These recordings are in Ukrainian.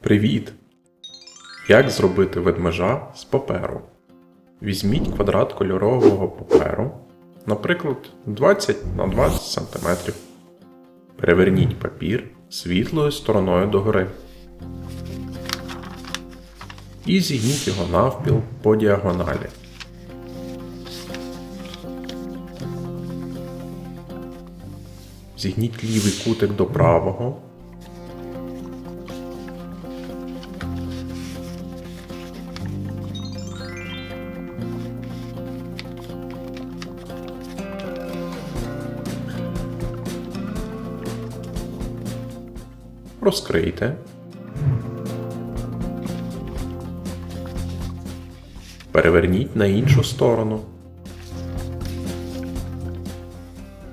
Привіт! Як зробити ведмежа з паперу? Візьміть квадрат кольорового паперу, наприклад, 20 на 20 см. Переверніть папір світлою стороною догори. І зігніть його навпіл по діагоналі. Зігніть лівий кутик до правого. Розкрийте. Переверніть на іншу сторону.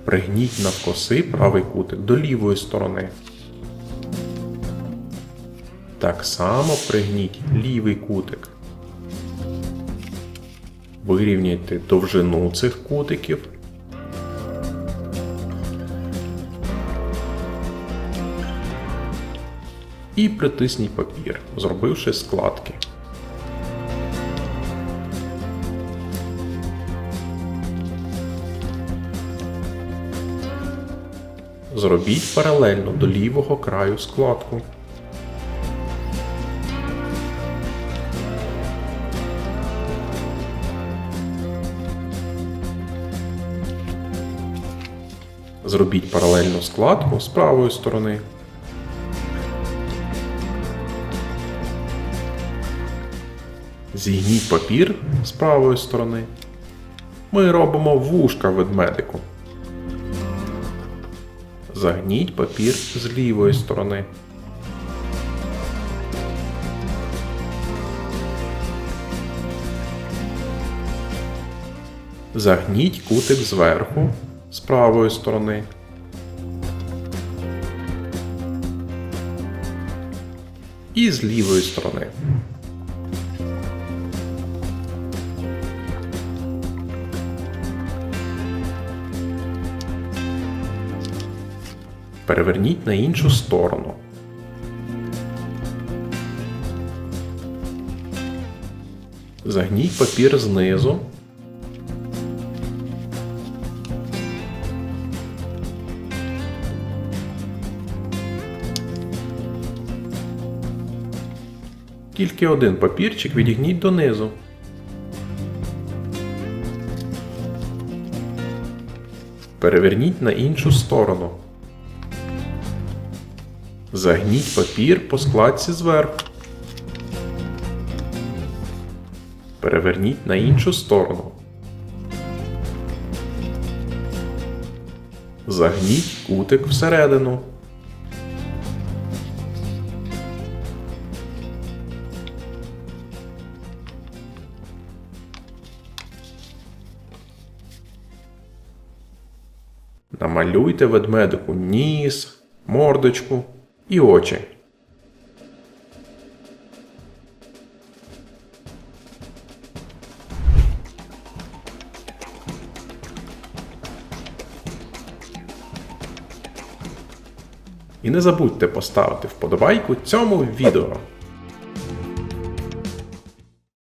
Пригніть навкоси правий кутик до лівої сторони. Так само пригніть лівий кутик. Вирівняйте довжину цих кутиків. І притисніть папір, зробивши складки. Зробіть паралельно до лівого краю складку. Зробіть паралельну складку з правої сторони. Зігніть папір з правої сторони. Ми робимо вушка ведмедику. Загніть папір з лівої сторони. Загніть кутик зверху з правої сторони. І з лівої сторони. Переверніть на іншу сторону. Загніть папір знизу. Тільки один папірчик відігніть донизу. Переверніть на іншу сторону. Загніть папір по складці зверху. Переверніть на іншу сторону. Загніть кутик всередину. Намалюйте ведмедику ніс, мордочку і очі. І не забудьте поставити вподобайку цьому відео.